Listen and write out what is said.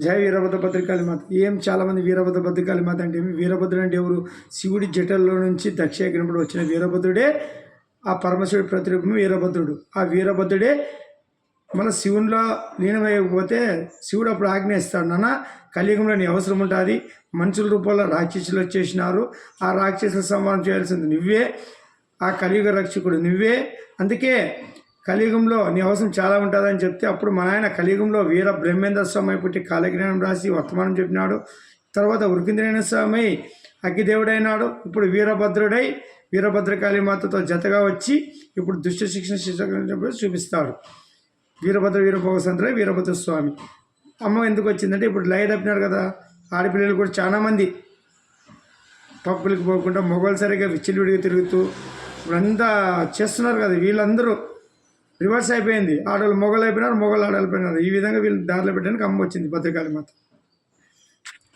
జయ వీరభద్ర భద్రకాళి మాత ఏం చాలామంది వీరభద్ర భద్రకాళి మాత అంటే ఏమి? వీరభద్రుడు అంటే ఎవరు? శివుడి జటల్లో నుంచి దక్షిణగిరినప్పుడు వచ్చిన వీరభద్రుడే. ఆ పరమశివుడి ప్రతిరూపం వీరభద్రుడు. ఆ వీరభద్రుడే మన శివునిలో లీనమైపోతే శివుడు అప్పుడు ఆజ్ఞయిస్తాడు నాన్న కలియుగంలో నీ అవసరం ఉంటుంది. మనుషుల రూపంలో రాక్షసులు వచ్చేసినారు. ఆ రాక్షసుల సంహారం చేయాల్సింది నువ్వే. ఆ కలియుగ రక్షకుడు నువ్వే. అందుకే కలియుగంలో నీ అవసరం చాలా ఉంటుందని చెప్తే అప్పుడు మన ఆయన కలియుగంలో వీర బ్రహ్మేంద్ర స్వామి పుట్టి కాలజ్ఞానం రాసి వర్తమానం చెప్పినాడు. తర్వాత వృకింద్రేణ స్వామి అగ్గిదేవుడైనాడు ఇప్పుడు వీరభద్రుడై వీరభద్రకాళి మాతతో జతగా వచ్చి ఇప్పుడు దుష్ట శిక్షణ శిక్షణ చూపిస్తాడు. వీరభద్ర వీరభోగసంద్ర వీరభద్ర స్వామి. అమ్మ ఎందుకు వచ్చిందంటే ఇప్పుడు లయ తప్పినారు కదా. ఆడపిల్లలు కూడా చాలామంది పప్పులకు పోకుండా మొగలు సరిగా విచ్చిలివిడిగా తిరుగుతూ ఇప్పుడంతా చేస్తున్నారు కదా వీళ్ళందరూ. రివర్స్ అయిపోయింది. ఆడవాళ్ళు మొగలు అయిపోయినారు మొగలు ఆడవాళ్ళు అయిపోయినారు. ఈ విధంగా వీళ్ళు దారిలో పెట్టడానికి అమ్మ వచ్చింది భద్రకాళి మాత